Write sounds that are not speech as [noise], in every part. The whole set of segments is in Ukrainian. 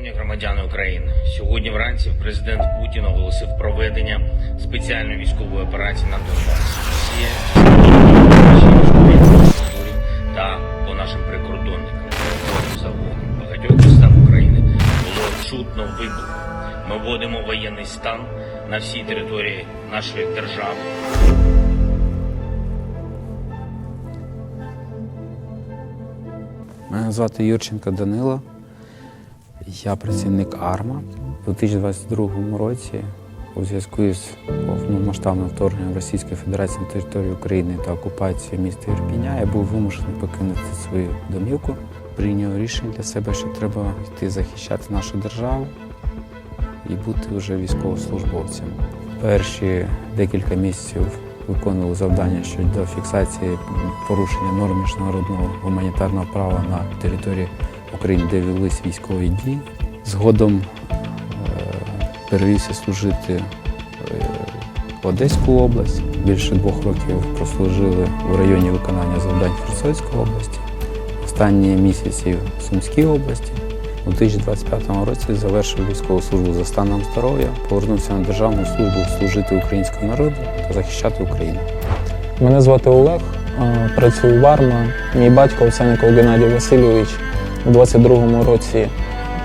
Шановні громадяни України, сьогодні вранці президент Путін оголосив проведення спеціальної військової операції на Донбасі. Росія та по нашим прикордонникам. За. Багатьох містах України було чутно вибух. Ми вводимо воєнний стан на всій території нашої держави. Мене звати Юрченко Данило. Я працівник АРМА. У 2022 році у зв'язку із повномасштабним вторгненням Російської Федерації на територію України та окупацією міста Ірпіня я був вимушений покинути свою домівку. Прийняв рішення для себе, що треба йти захищати нашу державу і бути вже військовослужбовцем. Перші декілька місяців виконували завдання щодо фіксації порушення норм міжнародного гуманітарного права на території України, де велись військові дії. Згодом е, перевівся служити е, в Одеську область. Більше двох років прослужили в районі виконання завдань Херсонської області. Останні місяці в Сумській області. У 2025 році завершив військову службу за станом здоров'я, повернувся на державну службу служити українському народу та захищати Україну. Мене звати Олег, е, працюю в АРМА. Мій батько Овсянников Геннадій Васильович у 22-му році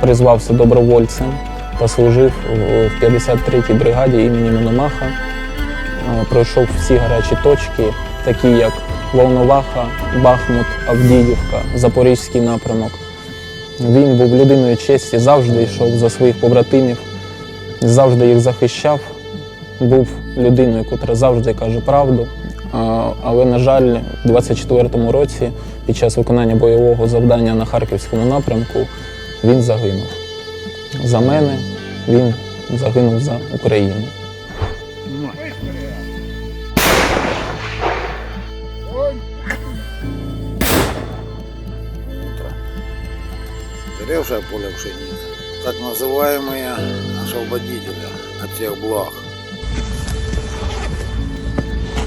призвався добровольцем та служив в 53-й бригаді імені Мономаха. Пройшов всі гарячі точки, такі як Волноваха, Бахмут, Авдіївка, Запорізький напрямок. Він був людиною честі, завжди йшов за своїх побратимів, завжди їх захищав був людиною, яка завжди каже правду. А, Але, на жаль, у 24-му році, під час виконання бойового завдання на харківському напрямку, він загинув. За мене він загинув за Україну. Горевшее поле пшеницы. Так называемые освободители от всех благ.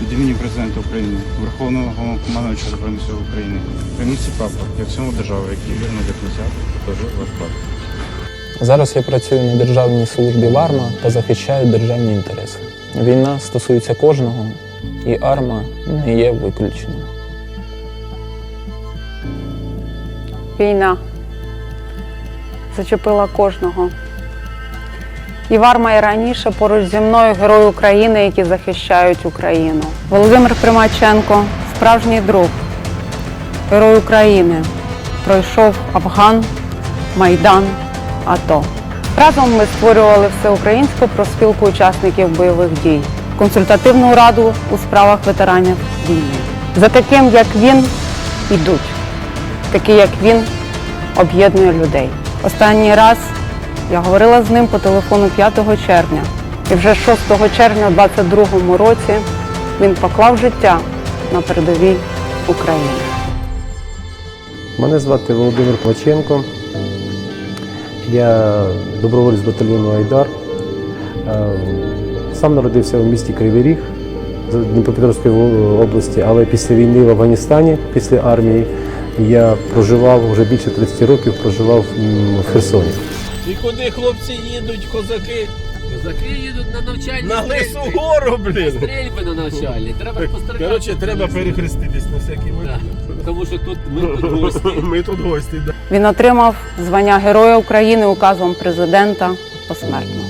Від імені президента України, Верховного Головнокомандуюча Збройних сил України, прийміть ці прапор як символ держави, який вірно до кінця служив ваш вклад. Зараз я працюю на державній службі в АРМА та захищаю державні інтереси. Війна стосується кожного, і АРМА не є виключенням. Війна зачепила кожного. І Варма і раніше поруч зі мною герої України, які захищають Україну. Володимир Примаченко справжній друг, герой України. Пройшов Афган, Майдан, АТО. Разом ми створювали всеукраїнську проспілку учасників бойових дій, консультативну раду у справах ветеранів війни. За таким, як він, ідуть. Такий, як він, об'єднує людей. Останній раз я говорила з ним по телефону 5 червня. І вже 6 червня у 22 році він поклав життя на передовій України. Мене звати Володимир Плаченко. Я доброволець батальйону Айдар. Е, Сам народився в місті Кривий Ріг Дніпропетровської області, але після війни в Афганістані, після армії, я проживав вже більше 30 років, проживав в Херсоні. І куди хлопці їдуть, козаки? Козаки їдуть на навчальні На стрільби. лису гору, блін. Стрільби на навчальні. Треба постріляти. Коротше, треба перехреститись на всякий Так. випадок. Тому що тут ми тут гості. [laughs] Ми тут гості, да. Він отримав звання Героя України указом президента посмертно.